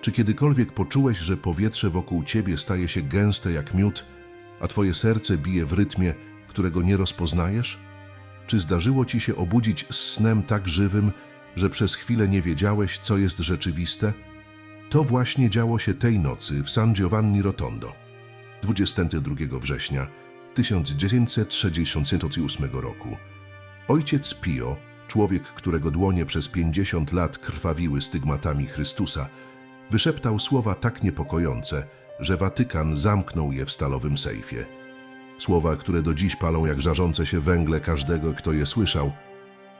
Czy kiedykolwiek poczułeś, że powietrze wokół ciebie staje się gęste jak miód, a twoje serce bije w rytmie, którego nie rozpoznajesz? Czy zdarzyło ci się obudzić z snem tak żywym, że przez chwilę nie wiedziałeś, co jest rzeczywiste? To właśnie działo się tej nocy w San Giovanni Rotondo. 22 września 1968 roku. Ojciec Pio, człowiek, którego dłonie przez 50 lat krwawiły stygmatami Chrystusa, wyszeptał słowa tak niepokojące, że Watykan zamknął je w stalowym sejfie. Słowa, które do dziś palą jak żarzące się węgle każdego, kto je słyszał.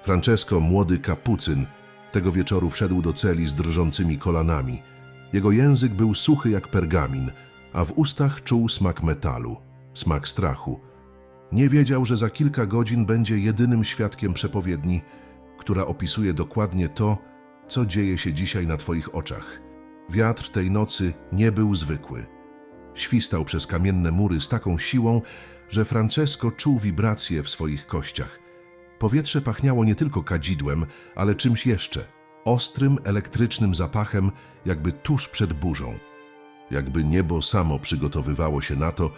Francesco, młody kapucyn, tego wieczoru wszedł do celi z drżącymi kolanami. Jego język był suchy jak pergamin, a w ustach czuł smak metalu, smak strachu. Nie wiedział, że za kilka godzin będzie jedynym świadkiem przepowiedni, która opisuje dokładnie to, co dzieje się dzisiaj na Twoich oczach. Wiatr tej nocy nie był zwykły. Świstał przez kamienne mury z taką siłą, że Francesco czuł wibracje w swoich kościach. Powietrze pachniało nie tylko kadzidłem, ale czymś jeszcze ostrym, elektrycznym zapachem, jakby tuż przed burzą. Jakby niebo samo przygotowywało się na to,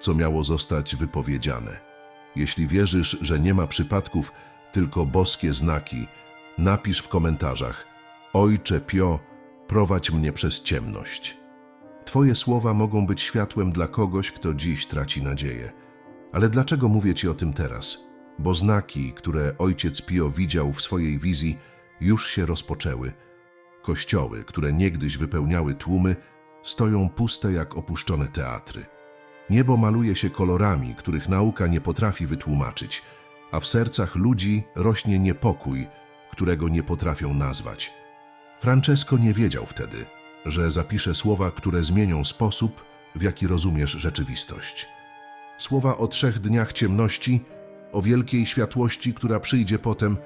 co miało zostać wypowiedziane. Jeśli wierzysz, że nie ma przypadków, tylko boskie znaki, napisz w komentarzach: Ojcze Pio, prowadź mnie przez ciemność. Twoje słowa mogą być światłem dla kogoś, kto dziś traci nadzieję. Ale dlaczego mówię Ci o tym teraz? Bo znaki, które ojciec Pio widział w swojej wizji, już się rozpoczęły. Kościoły, które niegdyś wypełniały tłumy, stoją puste jak opuszczone teatry. Niebo maluje się kolorami, których nauka nie potrafi wytłumaczyć, a w sercach ludzi rośnie niepokój, którego nie potrafią nazwać. Francesco nie wiedział wtedy, że zapisze słowa, które zmienią sposób, w jaki rozumiesz rzeczywistość. Słowa o trzech dniach ciemności, o wielkiej światłości, która przyjdzie potem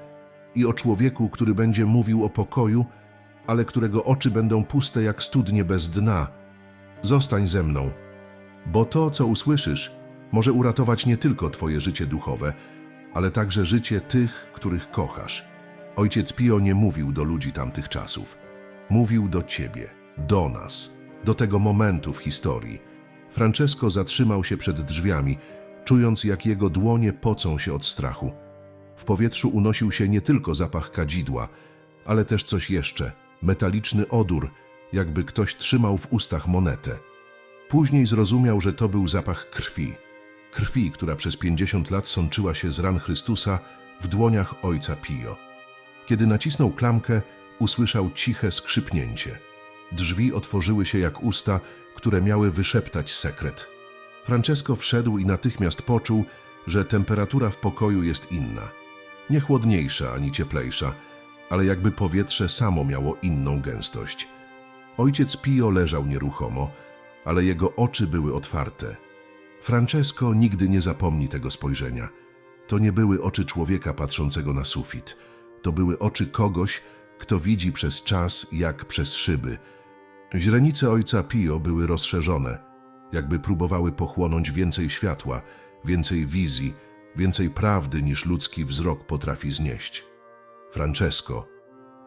i o człowieku, który będzie mówił o pokoju, ale którego oczy będą puste jak studnie bez dna. Zostań ze mną, bo to, co usłyszysz, może uratować nie tylko Twoje życie duchowe, ale także życie tych, których kochasz. Ojciec Pio nie mówił do ludzi tamtych czasów. Mówił do Ciebie, do nas, do tego momentu w historii. Francesco zatrzymał się przed drzwiami, czując jak jego dłonie pocą się od strachu. W powietrzu unosił się nie tylko zapach kadzidła, ale też coś jeszcze, metaliczny odór, jakby ktoś trzymał w ustach monetę. Później zrozumiał, że to był zapach krwi. Krwi, która przez pięćdziesiąt lat sączyła się z ran Chrystusa w dłoniach ojca Pio. Kiedy nacisnął klamkę, usłyszał ciche skrzypnięcie. Drzwi otworzyły się jak usta, które miały wyszeptać sekret. Francesco wszedł i natychmiast poczuł, że temperatura w pokoju jest inna. Nie chłodniejsza ani cieplejsza, ale jakby powietrze samo miało inną gęstość. Ojciec Pio leżał nieruchomo, ale jego oczy były otwarte. Francesco nigdy nie zapomni tego spojrzenia. To nie były oczy człowieka patrzącego na sufit. To były oczy kogoś, kto widzi przez czas jak przez szyby. Źrenice ojca Pio były rozszerzone, jakby próbowały pochłonąć więcej światła, więcej wizji, więcej prawdy niż ludzki wzrok potrafi znieść. Francesco,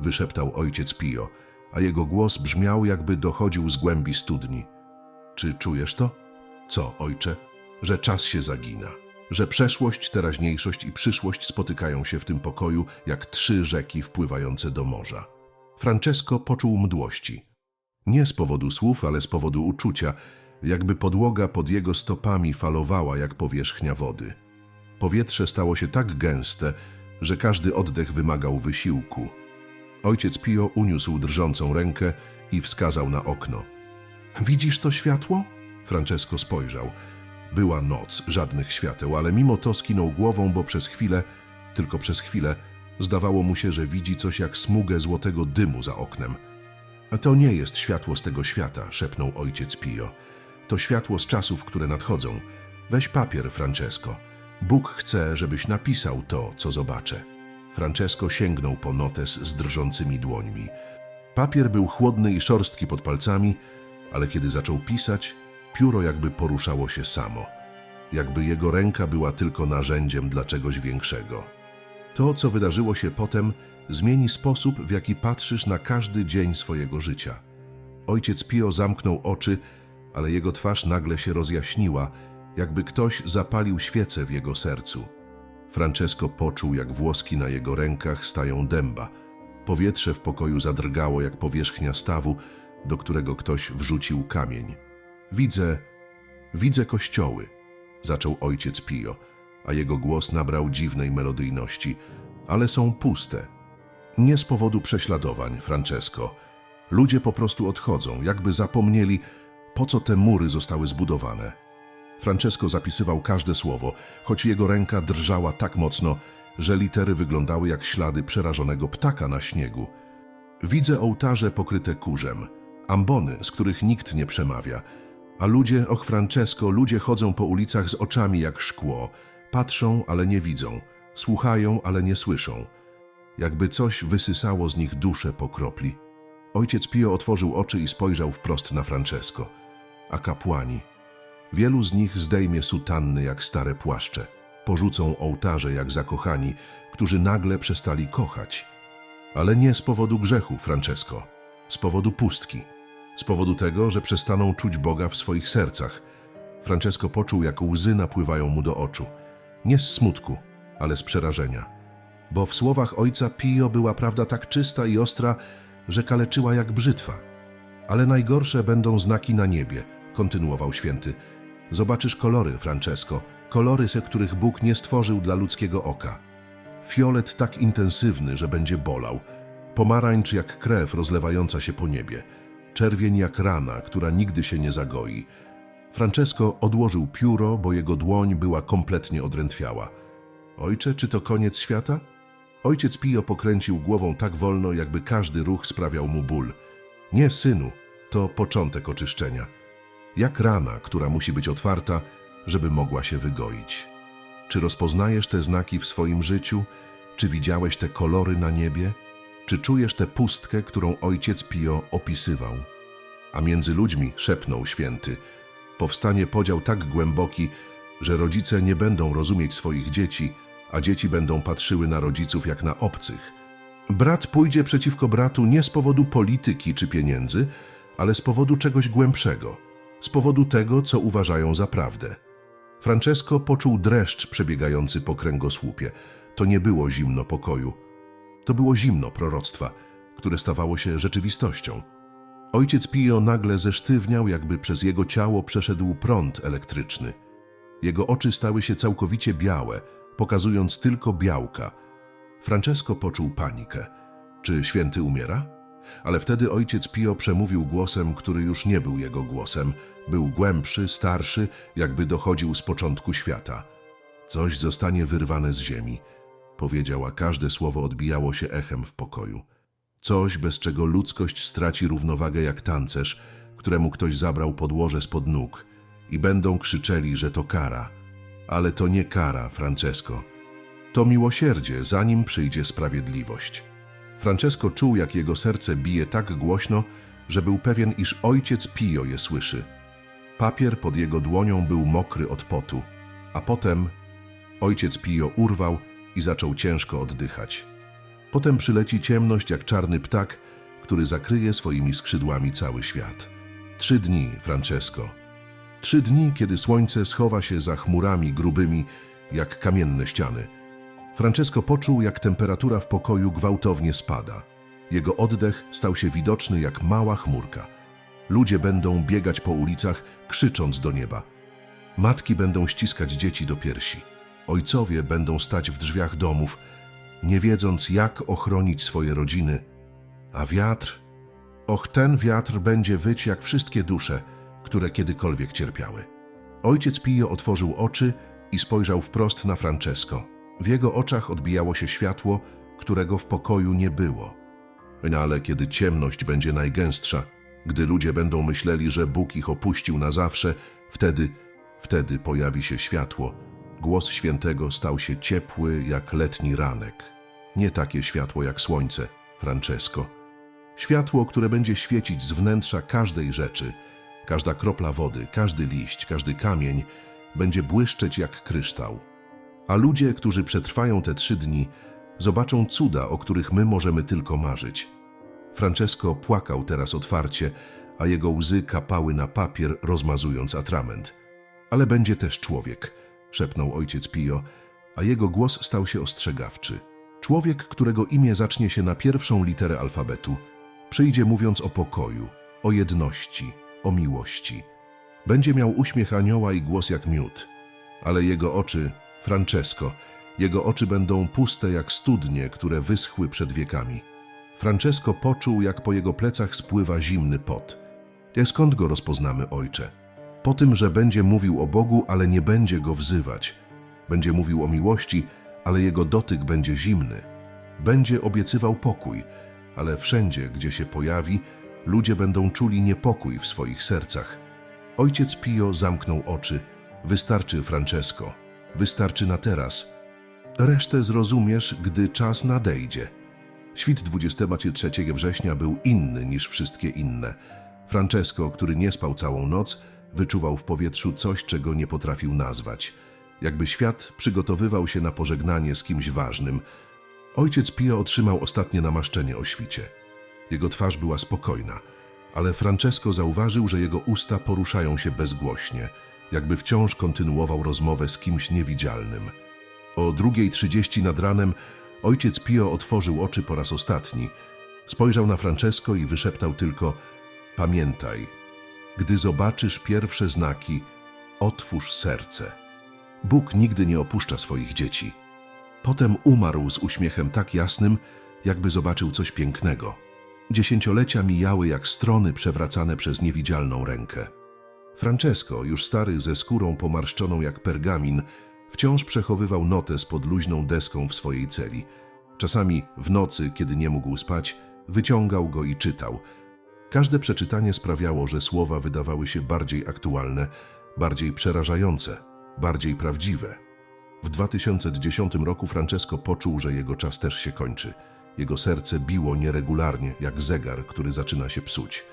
wyszeptał ojciec Pio, a jego głos brzmiał, jakby dochodził z głębi studni. Czy czujesz to? Co, ojcze? Że czas się zagina, że przeszłość, teraźniejszość i przyszłość spotykają się w tym pokoju jak trzy rzeki wpływające do morza. Francesco poczuł mdłości. Nie z powodu słów, ale z powodu uczucia, jakby podłoga pod jego stopami falowała jak powierzchnia wody. Powietrze stało się tak gęste, że każdy oddech wymagał wysiłku. Ojciec Pio uniósł drżącą rękę i wskazał na okno. Widzisz to światło? Francesco spojrzał. Była noc, żadnych świateł, ale mimo to skinął głową, bo przez chwilę, tylko przez chwilę, zdawało mu się, że widzi coś jak smugę złotego dymu za oknem. To nie jest światło z tego świata, szepnął ojciec Pio. To światło z czasów, które nadchodzą. Weź papier, Francesco. Bóg chce, żebyś napisał to, co zobaczę. Francesco sięgnął po notes z drżącymi dłońmi. Papier był chłodny i szorstki pod palcami, ale kiedy zaczął pisać, pióro jakby poruszało się samo. Jakby jego ręka była tylko narzędziem dla czegoś większego. To, co wydarzyło się potem, zmieni sposób, w jaki patrzysz na każdy dzień swojego życia. Ojciec Pio zamknął oczy, ale jego twarz nagle się rozjaśniła, jakby ktoś zapalił świecę w jego sercu. Francesco poczuł, jak włoski na jego rękach stają dęba. Powietrze w pokoju zadrgało jak powierzchnia stawu, do którego ktoś wrzucił kamień. Widzę, widzę kościoły, zaczął ojciec Pio, a jego głos nabrał dziwnej melodyjności, ale są puste. Nie z powodu prześladowań, Francesco. Ludzie po prostu odchodzą, jakby zapomnieli, po co te mury zostały zbudowane. Francesco zapisywał każde słowo, choć jego ręka drżała tak mocno, że litery wyglądały jak ślady przerażonego ptaka na śniegu. Widzę ołtarze pokryte kurzem, ambony, z których nikt nie przemawia, a ludzie, och Francesco, ludzie chodzą po ulicach z oczami jak szkło, patrzą, ale nie widzą, słuchają, ale nie słyszą. Jakby coś wysysało z nich duszę po kropli. Ojciec Pio otworzył oczy i spojrzał wprost na Francesco. A kapłani? Wielu z nich zdejmie sutanny jak stare płaszcze, porzucą ołtarze jak zakochani, którzy nagle przestali kochać. Ale nie z powodu grzechu, Francesco, z powodu pustki, z powodu tego, że przestaną czuć Boga w swoich sercach. Francesco poczuł, jak łzy napływają mu do oczu. Nie z smutku, ale z przerażenia. Bo w słowach ojca Pio była prawda tak czysta i ostra, że kaleczyła jak brzytwa. Ale najgorsze będą znaki na niebie, kontynuował święty. Zobaczysz kolory, Francesco, kolory, których Bóg nie stworzył dla ludzkiego oka. Fiolet tak intensywny, że będzie bolał. Pomarańcz jak krew rozlewająca się po niebie. Czerwień jak rana, która nigdy się nie zagoi. Francesco odłożył pióro, bo jego dłoń była kompletnie odrętwiała. Ojcze, czy to koniec świata? Ojciec Pio pokręcił głową tak wolno, jakby każdy ruch sprawiał mu ból. Nie, synu, to początek oczyszczenia. Jak rana, która musi być otwarta, żeby mogła się wygoić. Czy rozpoznajesz te znaki w swoim życiu? Czy widziałeś te kolory na niebie? Czy czujesz tę pustkę, którą ojciec Pio opisywał? A między ludźmi szepnął święty. Powstanie podział tak głęboki, że rodzice nie będą rozumieć swoich dzieci, a dzieci będą patrzyły na rodziców jak na obcych. Brat pójdzie przeciwko bratu nie z powodu polityki czy pieniędzy, ale z powodu czegoś głębszego, z powodu tego, co uważają za prawdę. Francesco poczuł dreszcz przebiegający po kręgosłupie. To nie było zimno pokoju. To było zimno proroctwa, które stawało się rzeczywistością. Ojciec Pio nagle zesztywniał, jakby przez jego ciało przeszedł prąd elektryczny. Jego oczy stały się całkowicie białe, pokazując tylko białka. Francesco poczuł panikę. Czy święty umiera? Ale wtedy ojciec Pio przemówił głosem, który już nie był jego głosem. Był głębszy, starszy, jakby dochodził z początku świata. Coś zostanie wyrwane z ziemi, powiedział, a każde słowo odbijało się echem w pokoju. Coś, bez czego ludzkość straci równowagę jak tancerz, któremu ktoś zabrał podłoże spod nóg i będą krzyczeli, że to kara. Ale to nie kara, Francesco. To miłosierdzie, zanim przyjdzie sprawiedliwość. Francesco czuł, jak jego serce bije tak głośno, że był pewien, iż ojciec Pio je słyszy. Papier pod jego dłonią był mokry od potu, a potem ojciec Pio urwał i zaczął ciężko oddychać. Potem przyleci ciemność jak czarny ptak, który zakryje swoimi skrzydłami cały świat. Trzy dni, Francesco. Trzy dni, kiedy słońce schowa się za chmurami grubymi, jak kamienne ściany. Francesco poczuł, jak temperatura w pokoju gwałtownie spada. Jego oddech stał się widoczny jak mała chmurka. Ludzie będą biegać po ulicach, krzycząc do nieba. Matki będą ściskać dzieci do piersi. Ojcowie będą stać w drzwiach domów, nie wiedząc, jak ochronić swoje rodziny. A wiatr? Och, ten wiatr będzie wyć jak wszystkie dusze, które kiedykolwiek cierpiały. Ojciec Pio otworzył oczy i spojrzał wprost na Francesco. W jego oczach odbijało się światło, którego w pokoju nie było. No ale kiedy ciemność będzie najgęstsza, gdy ludzie będą myśleli, że Bóg ich opuścił na zawsze, wtedy, wtedy pojawi się światło. Głos świętego stał się ciepły jak letni ranek. Nie takie światło jak słońce, Francesco. Światło, które będzie świecić z wnętrza każdej rzeczy. Każda kropla wody, każdy liść, każdy kamień będzie błyszczeć jak kryształ. A ludzie, którzy przetrwają te trzy dni, zobaczą cuda, o których my możemy tylko marzyć. Francesco płakał teraz otwarcie, a jego łzy kapały na papier, rozmazując atrament. Ale będzie też człowiek, szepnął ojciec Pio, a jego głos stał się ostrzegawczy. Człowiek, którego imię zacznie się na pierwszą literę alfabetu, przyjdzie mówiąc o pokoju, o jedności, o miłości. Będzie miał uśmiech anioła i głos jak miód, ale jego oczy, Francesco, jego oczy będą puste jak studnie, które wyschły przed wiekami. Francesco poczuł, jak po jego plecach spływa zimny pot. Ja skąd go rozpoznamy, ojcze? Po tym, że będzie mówił o Bogu, ale nie będzie go wzywać. Będzie mówił o miłości, ale jego dotyk będzie zimny. Będzie obiecywał pokój, ale wszędzie, gdzie się pojawi, ludzie będą czuli niepokój w swoich sercach. Ojciec Pio zamknął oczy. Wystarczy, Francesco. Wystarczy na teraz. Resztę zrozumiesz, gdy czas nadejdzie. Świt 23 września był inny niż wszystkie inne. Francesco, który nie spał całą noc, wyczuwał w powietrzu coś, czego nie potrafił nazwać. Jakby świat przygotowywał się na pożegnanie z kimś ważnym. Ojciec Pio otrzymał ostatnie namaszczenie o świcie. Jego twarz była spokojna, ale Francesco zauważył, że jego usta poruszają się bezgłośnie, jakby wciąż kontynuował rozmowę z kimś niewidzialnym. O drugiej trzydzieści nad ranem ojciec Pio otworzył oczy po raz ostatni. Spojrzał na Francesco i wyszeptał tylko: Pamiętaj, gdy zobaczysz pierwsze znaki, otwórz serce. Bóg nigdy nie opuszcza swoich dzieci. Potem umarł z uśmiechem tak jasnym, jakby zobaczył coś pięknego. Dziesięciolecia mijały jak strony przewracane przez niewidzialną rękę. Francesco, już stary ze skórą pomarszczoną jak pergamin, wciąż przechowywał notes pod luźną deską w swojej celi. Czasami w nocy, kiedy nie mógł spać, wyciągał go i czytał. Każde przeczytanie sprawiało, że słowa wydawały się bardziej aktualne, bardziej przerażające, bardziej prawdziwe. W 2010 roku Francesco poczuł, że jego czas też się kończy. Jego serce biło nieregularnie, jak zegar, który zaczyna się psuć.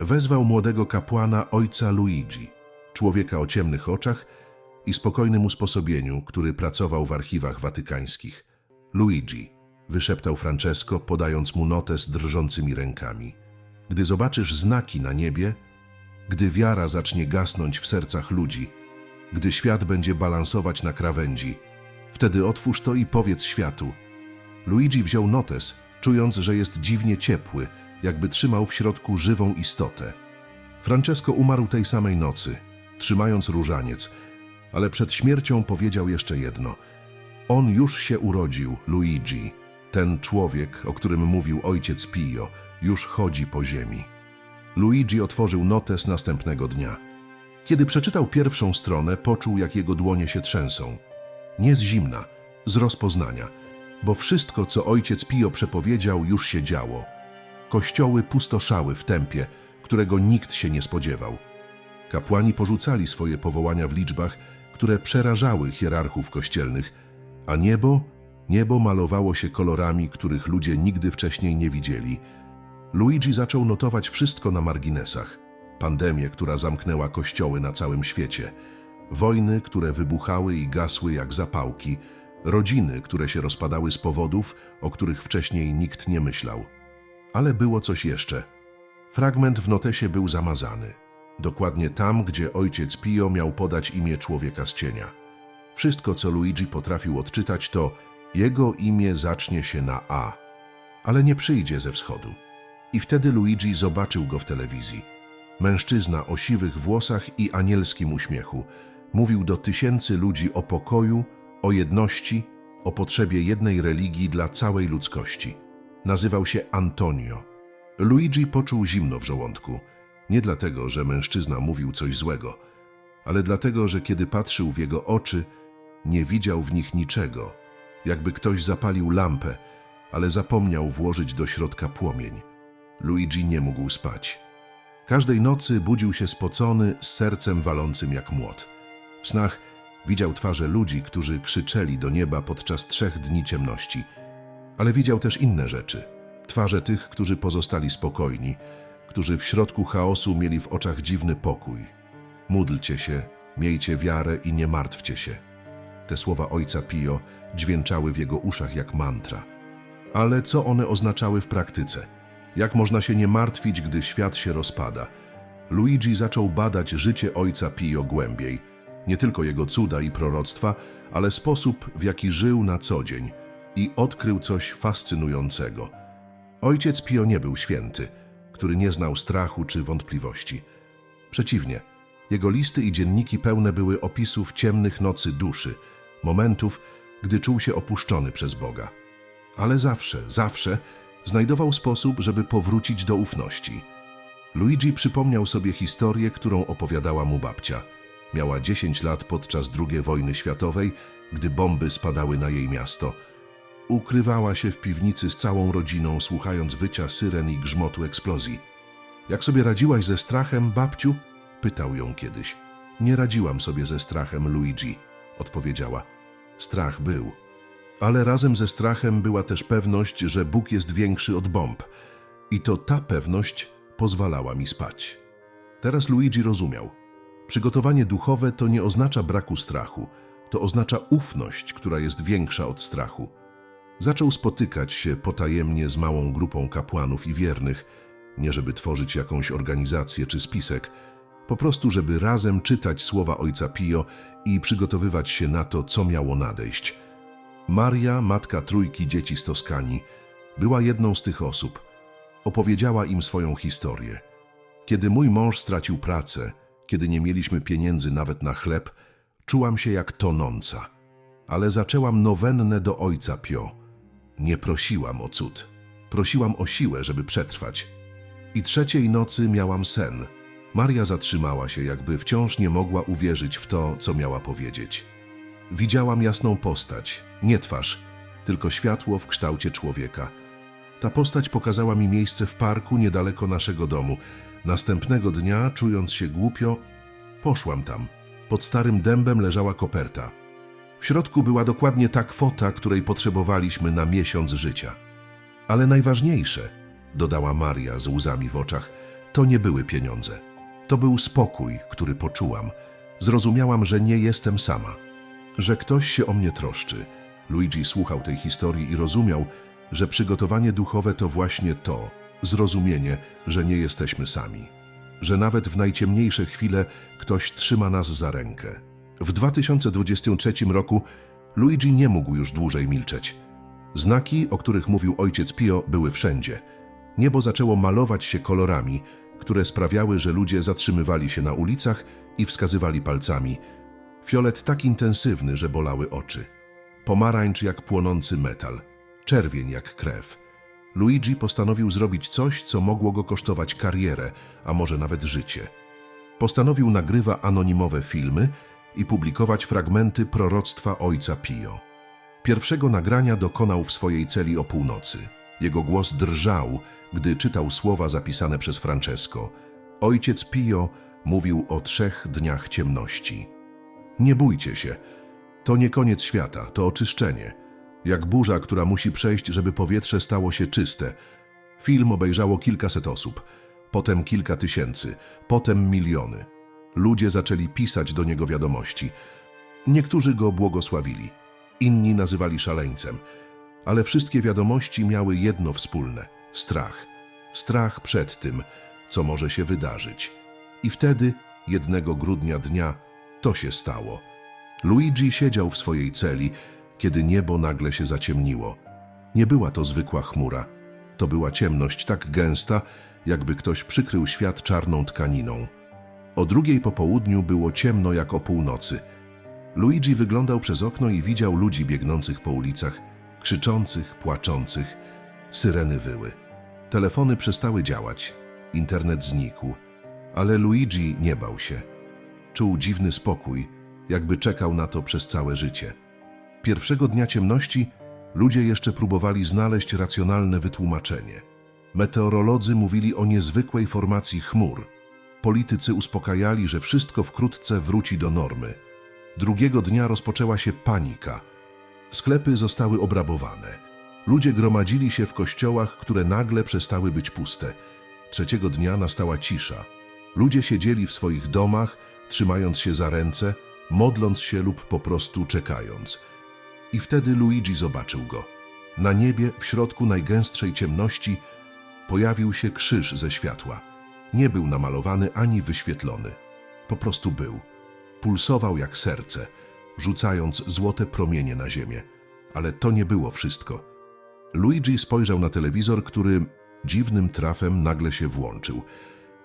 Wezwał młodego kapłana ojca Luigi, człowieka o ciemnych oczach i spokojnym usposobieniu, który pracował w archiwach watykańskich. Luigi, wyszeptał Francesco, podając mu notes drżącymi rękami. Gdy zobaczysz znaki na niebie, gdy wiara zacznie gasnąć w sercach ludzi, gdy świat będzie balansować na krawędzi, wtedy otwórz to i powiedz światu. Luigi wziął notes, czując, że jest dziwnie ciepły, jakby trzymał w środku żywą istotę. Francesco umarł tej samej nocy, trzymając różaniec, ale przed śmiercią powiedział jeszcze jedno. On już się urodził, Luigi. Ten człowiek, o którym mówił ojciec Pio, już chodzi po ziemi. Luigi otworzył notes następnego dnia. Kiedy przeczytał pierwszą stronę, poczuł, jak jego dłonie się trzęsą. Nie z zimna, z rozpoznania, bo wszystko, co ojciec Pio przepowiedział, już się działo. Kościoły pustoszały w tempie, którego nikt się nie spodziewał. Kapłani porzucali swoje powołania w liczbach, które przerażały hierarchów kościelnych, a niebo, niebo malowało się kolorami, których ludzie nigdy wcześniej nie widzieli. Luigi zaczął notować wszystko na marginesach. Pandemię, która zamknęła kościoły na całym świecie, wojny, które wybuchały i gasły jak zapałki, rodziny, które się rozpadały z powodów, o których wcześniej nikt nie myślał. Ale było coś jeszcze. Fragment w notesie był zamazany. Dokładnie tam, gdzie ojciec Pio miał podać imię człowieka z cienia. Wszystko, co Luigi potrafił odczytać, to jego imię zacznie się na A, ale nie przyjdzie ze wschodu. I wtedy Luigi zobaczył go w telewizji. Mężczyzna o siwych włosach i anielskim uśmiechu mówił do tysięcy ludzi o pokoju, o jedności, o potrzebie jednej religii dla całej ludzkości. Nazywał się Antonio. Luigi poczuł zimno w żołądku. Nie dlatego, że mężczyzna mówił coś złego, ale dlatego, że kiedy patrzył w jego oczy, nie widział w nich niczego, jakby ktoś zapalił lampę, ale zapomniał włożyć do środka płomień. Luigi nie mógł spać. Każdej nocy budził się spocony, z sercem walącym jak młot. W snach widział twarze ludzi, którzy krzyczeli do nieba podczas trzech dni ciemności. Ale widział też inne rzeczy. Twarze tych, którzy pozostali spokojni, którzy w środku chaosu mieli w oczach dziwny pokój. Módlcie się, miejcie wiarę i nie martwcie się. Te słowa ojca Pio dźwięczały w jego uszach jak mantra. Ale co one oznaczały w praktyce? Jak można się nie martwić, gdy świat się rozpada? Luigi zaczął badać życie ojca Pio głębiej. Nie tylko jego cuda i proroctwa, ale sposób, w jaki żył na co dzień. I odkrył coś fascynującego. Ojciec Pio nie był święty, który nie znał strachu czy wątpliwości. Przeciwnie, jego listy i dzienniki pełne były opisów ciemnych nocy duszy, momentów, gdy czuł się opuszczony przez Boga. Ale zawsze, zawsze znajdował sposób, żeby powrócić do ufności. Luigi przypomniał sobie historię, którą opowiadała mu babcia. Miała 10 lat podczas II wojny światowej, gdy bomby spadały na jej miasto. Ukrywała się w piwnicy z całą rodziną, słuchając wycia syren i grzmotu eksplozji. Jak sobie radziłaś ze strachem, babciu? Pytał ją kiedyś. Nie radziłam sobie ze strachem, Luigi, odpowiedziała. Strach był. Ale razem ze strachem była też pewność, że Bóg jest większy od bomb. I to ta pewność pozwalała mi spać. Teraz Luigi rozumiał. Przygotowanie duchowe to nie oznacza braku strachu, to oznacza ufność, która jest większa od strachu. Zaczął spotykać się potajemnie z małą grupą kapłanów i wiernych, nie żeby tworzyć jakąś organizację czy spisek, po prostu żeby razem czytać słowa ojca Pio i przygotowywać się na to, co miało nadejść. Maria, matka trójki dzieci z Toskanii, była jedną z tych osób. Opowiedziała im swoją historię. Kiedy mój mąż stracił pracę, kiedy nie mieliśmy pieniędzy nawet na chleb, czułam się jak tonąca. Ale zaczęłam nowennę do ojca Pio. Nie prosiłam o cud. Prosiłam o siłę, żeby przetrwać. I trzeciej nocy miałam sen. Maria zatrzymała się, jakby wciąż nie mogła uwierzyć w to, co miała powiedzieć. Widziałam jasną postać, nie twarz, tylko światło w kształcie człowieka. Ta postać pokazała mi miejsce w parku niedaleko naszego domu. Następnego dnia, czując się głupio, poszłam tam. Pod starym dębem leżała koperta. W środku była dokładnie ta kwota, której potrzebowaliśmy na miesiąc życia. Ale najważniejsze, dodała Maria z łzami w oczach, to nie były pieniądze. To był spokój, który poczułam. Zrozumiałam, że nie jestem sama, że ktoś się o mnie troszczy. Luigi słuchał tej historii i rozumiał, że przygotowanie duchowe to właśnie to zrozumienie, że nie jesteśmy sami, że nawet w najciemniejsze chwile ktoś trzyma nas za rękę. W 2023 roku Luigi nie mógł już dłużej milczeć. Znaki, o których mówił ojciec Pio, były wszędzie. Niebo zaczęło malować się kolorami, które sprawiały, że ludzie zatrzymywali się na ulicach i wskazywali palcami. Fiolet tak intensywny, że bolały oczy. Pomarańcz jak płonący metal. Czerwień jak krew. Luigi postanowił zrobić coś, co mogło go kosztować karierę, a może nawet życie. Postanowił nagrywa anonimowe filmy i publikować fragmenty proroctwa ojca Pio. Pierwszego nagrania dokonał w swojej celi o północy. Jego głos drżał, gdy czytał słowa zapisane przez Francesco. Ojciec Pio mówił o trzech dniach ciemności. Nie bójcie się. To nie koniec świata, to oczyszczenie. Jak burza, która musi przejść, żeby powietrze stało się czyste. Film obejrzało kilkaset osób, potem kilka tysięcy, potem miliony. Ludzie zaczęli pisać do niego wiadomości. Niektórzy go błogosławili, inni nazywali szaleńcem, ale wszystkie wiadomości miały jedno wspólne strach. Strach przed tym, co może się wydarzyć. I wtedy, jednego grudnia dnia, to się stało. Luigi siedział w swojej celi, kiedy niebo nagle się zaciemniło. Nie była to zwykła chmura. To była ciemność tak gęsta, jakby ktoś przykrył świat czarną tkaniną. O drugiej po południu było ciemno jak o północy. Luigi wyglądał przez okno i widział ludzi biegnących po ulicach, krzyczących, płaczących. Syreny wyły. Telefony przestały działać. Internet znikł. Ale Luigi nie bał się. Czuł dziwny spokój, jakby czekał na to przez całe życie. Pierwszego dnia ciemności ludzie jeszcze próbowali znaleźć racjonalne wytłumaczenie. Meteorolodzy mówili o niezwykłej formacji chmur. Politycy uspokajali, że wszystko wkrótce wróci do normy. Drugiego dnia rozpoczęła się panika. Sklepy zostały obrabowane. Ludzie gromadzili się w kościołach, które nagle przestały być puste. Trzeciego dnia nastała cisza. Ludzie siedzieli w swoich domach, trzymając się za ręce, modląc się lub po prostu czekając. I wtedy Luigi zobaczył go. Na niebie, w środku najgęstszej ciemności, pojawił się krzyż ze światła. Nie był namalowany ani wyświetlony. Po prostu był. Pulsował jak serce, rzucając złote promienie na ziemię. Ale to nie było wszystko. Luigi spojrzał na telewizor, który dziwnym trafem nagle się włączył.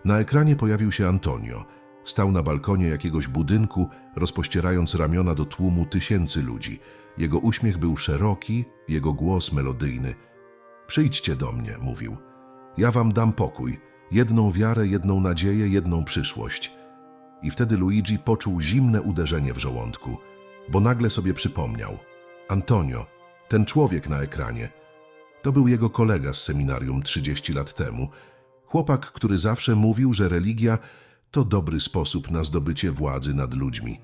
Na ekranie pojawił się Antonio. Stał na balkonie jakiegoś budynku, rozpościerając ramiona do tłumu tysięcy ludzi. Jego uśmiech był szeroki, jego głos melodyjny. Przyjdźcie do mnie, mówił. Ja wam dam pokój, jedną wiarę, jedną nadzieję, jedną przyszłość. I wtedy Luigi poczuł zimne uderzenie w żołądku, bo nagle sobie przypomniał. Antonio, ten człowiek na ekranie, to był jego kolega z seminarium 30 lat temu. Chłopak, który zawsze mówił, że religia to dobry sposób na zdobycie władzy nad ludźmi.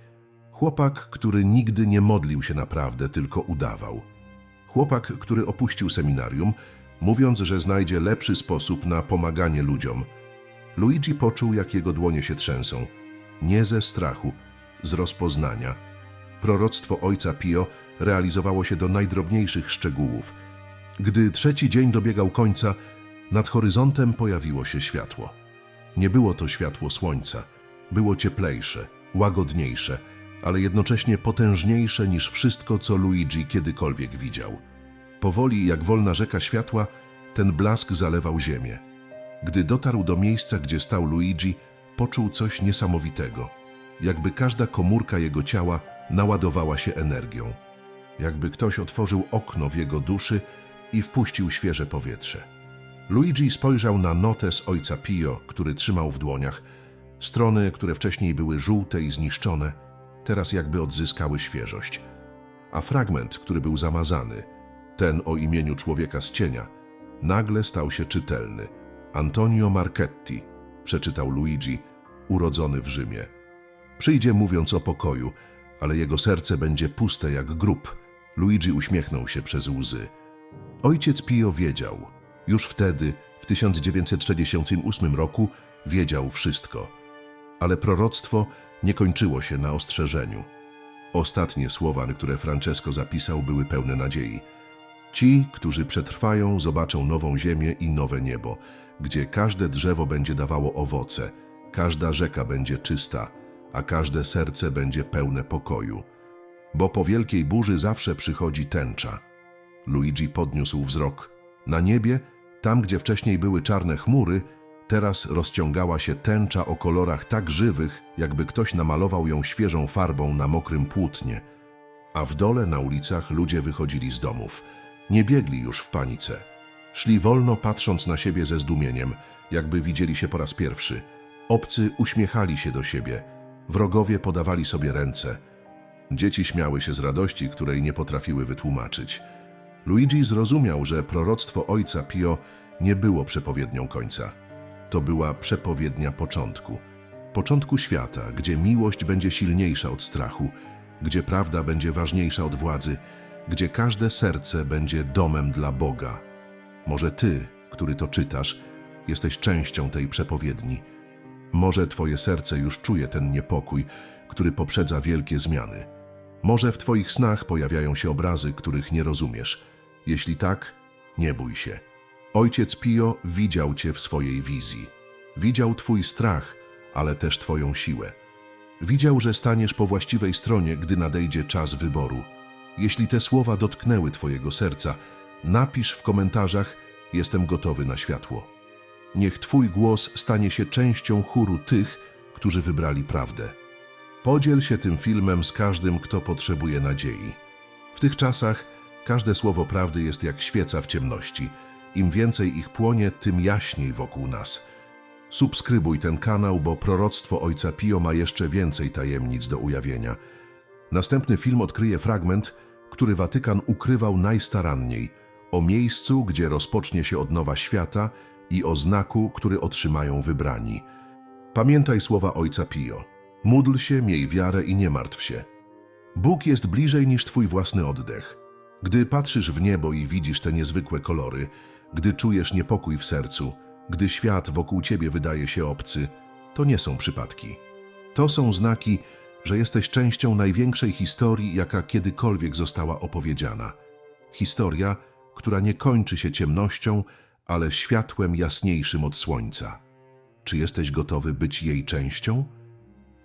Chłopak, który nigdy nie modlił się naprawdę, tylko udawał. Chłopak, który opuścił seminarium, mówiąc, że znajdzie lepszy sposób na pomaganie ludziom. Luigi poczuł, jak jego dłonie się trzęsą. Nie ze strachu, z rozpoznania. Proroctwo ojca Pio realizowało się do najdrobniejszych szczegółów. Gdy trzeci dzień dobiegał końca, nad horyzontem pojawiło się światło. Nie było to światło słońca. Było cieplejsze, łagodniejsze, ale jednocześnie potężniejsze niż wszystko, co Luigi kiedykolwiek widział. Powoli, jak wolna rzeka światła, ten blask zalewał ziemię. Gdy dotarł do miejsca, gdzie stał Luigi, poczuł coś niesamowitego. Jakby każda komórka jego ciała naładowała się energią. Jakby ktoś otworzył okno w jego duszy i wpuścił świeże powietrze. Luigi spojrzał na notes ojca Pio, który trzymał w dłoniach. Strony, które wcześniej były żółte i zniszczone, teraz jakby odzyskały świeżość. A fragment, który był zamazany, ten o imieniu człowieka z cienia, nagle stał się czytelny. Antonio Marchetti, przeczytał Luigi, urodzony w Rzymie. Przyjdzie mówiąc o pokoju, ale jego serce będzie puste jak grób. Luigi uśmiechnął się przez łzy. Ojciec Pio wiedział. Już wtedy, w 1948 roku, wiedział wszystko. Ale proroctwo nie kończyło się na ostrzeżeniu. Ostatnie słowa, które Francesco zapisał, były pełne nadziei. Ci, którzy przetrwają, zobaczą nową ziemię i nowe niebo, gdzie każde drzewo będzie dawało owoce, każda rzeka będzie czysta, a każde serce będzie pełne pokoju. Bo po wielkiej burzy zawsze przychodzi tęcza. Luigi podniósł wzrok. Na niebie, tam gdzie wcześniej były czarne chmury, teraz rozciągała się tęcza o kolorach tak żywych, jakby ktoś namalował ją świeżą farbą na mokrym płótnie. A w dole na ulicach ludzie wychodzili z domów. Nie biegli już w panice. Szli wolno, patrząc na siebie ze zdumieniem, jakby widzieli się po raz pierwszy. Obcy uśmiechali się do siebie. Wrogowie podawali sobie ręce. Dzieci śmiały się z radości, której nie potrafiły wytłumaczyć. Luigi zrozumiał, że proroctwo ojca Pio nie było przepowiednią końca. To była przepowiednia początku. Początku świata, gdzie miłość będzie silniejsza od strachu, gdzie prawda będzie ważniejsza od władzy, gdzie każde serce będzie domem dla Boga. Może ty, który to czytasz, jesteś częścią tej przepowiedni. Może twoje serce już czuje ten niepokój, który poprzedza wielkie zmiany. Może w twoich snach pojawiają się obrazy, których nie rozumiesz. Jeśli tak, nie bój się. Ojciec Pio widział cię w swojej wizji. Widział twój strach, ale też twoją siłę. Widział, że staniesz po właściwej stronie, gdy nadejdzie czas wyboru. Jeśli te słowa dotknęły twojego serca, napisz w komentarzach: Jestem gotowy na światło. Niech twój głos stanie się częścią chóru tych, którzy wybrali prawdę. Podziel się tym filmem z każdym, kto potrzebuje nadziei. W tych czasach każde słowo prawdy jest jak świeca w ciemności. Im więcej ich płonie, tym jaśniej wokół nas. Subskrybuj ten kanał, bo proroctwo Ojca Pio ma jeszcze więcej tajemnic do ujawnienia. Następny film odkryje fragment, który Watykan ukrywał najstaranniej, o miejscu, gdzie rozpocznie się odnowa świata i o znaku, który otrzymają wybrani. Pamiętaj słowa Ojca Pio. Módl się, miej wiarę i nie martw się. Bóg jest bliżej niż twój własny oddech. Gdy patrzysz w niebo i widzisz te niezwykłe kolory, gdy czujesz niepokój w sercu, gdy świat wokół ciebie wydaje się obcy, to nie są przypadki. To są znaki, że jesteś częścią największej historii, jaka kiedykolwiek została opowiedziana. Historia, która nie kończy się ciemnością, ale światłem jasniejszym od słońca. Czy jesteś gotowy być jej częścią?